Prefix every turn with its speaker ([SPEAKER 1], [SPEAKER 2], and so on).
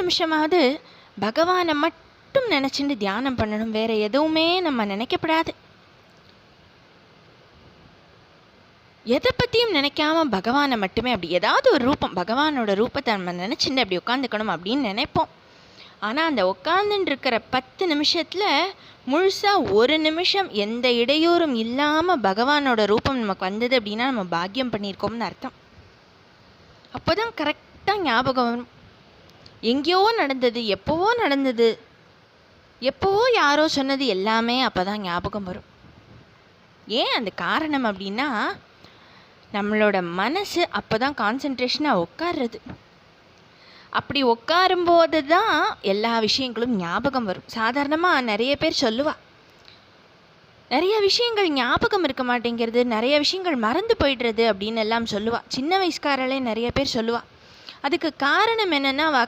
[SPEAKER 1] நிமிஷமாவது பகவானை மட்டும் நினச்சிட்டு தியானம் பண்ணணும். வேற எதுவுமே நம்ம நினைக்கப்படாது. எதை பற்றியும் நினைக்காம பகவானை மட்டுமே அப்படி ஏதாவது ஒரு ரூபம் பகவானோட ரூபத்தை நம்ம நினச்சிட்டு அப்படி உட்காந்துக்கணும் அப்படின்னு நினைப்போம். ஆனால் அந்த உட்காந்துட்டு இருக்கிற பத்து நிமிஷத்தில் முழுசாக ஒரு நிமிஷம் எந்த இடையூறும் இல்லாமல் பகவானோட ரூபம் நமக்கு வந்தது அப்படின்னா நம்ம பாக்கியம் பண்ணியிருக்கோம்னு அர்த்தம். அப்போ தான் கரெக்டாக ஞாபகம் வரும். எங்கேயோ நடந்தது எப்போவோ நடந்தது. எப்போவோ யாரோ சொன்னது எல்லாமே அப்போ தான் ஞாபகம் வரும். ஏன் அந்த காரணம் அப்படின்னா நம்மளோட மனசு அப்போ தான் கான்சன்ட்ரேஷனாக உட்கார்றது. அப்படி உட்காரும்போது தான் எல்லா விஷயங்களும் ஞாபகம் வரும். சாதாரணமாக நிறைய பேர் சொல்லுவா நிறைய விஷயங்கள் ஞாபகம் இருக்க மாட்டேங்கிறது நிறைய விஷயங்கள் மறந்து போயிடுறது அப்படின்னு எல்லாம் சொல்லுவாள் சின்ன வயசுக்காரலே நிறைய பேர் சொல்லுவாள் அதுக்கு காரணம் என்னென்னா அவ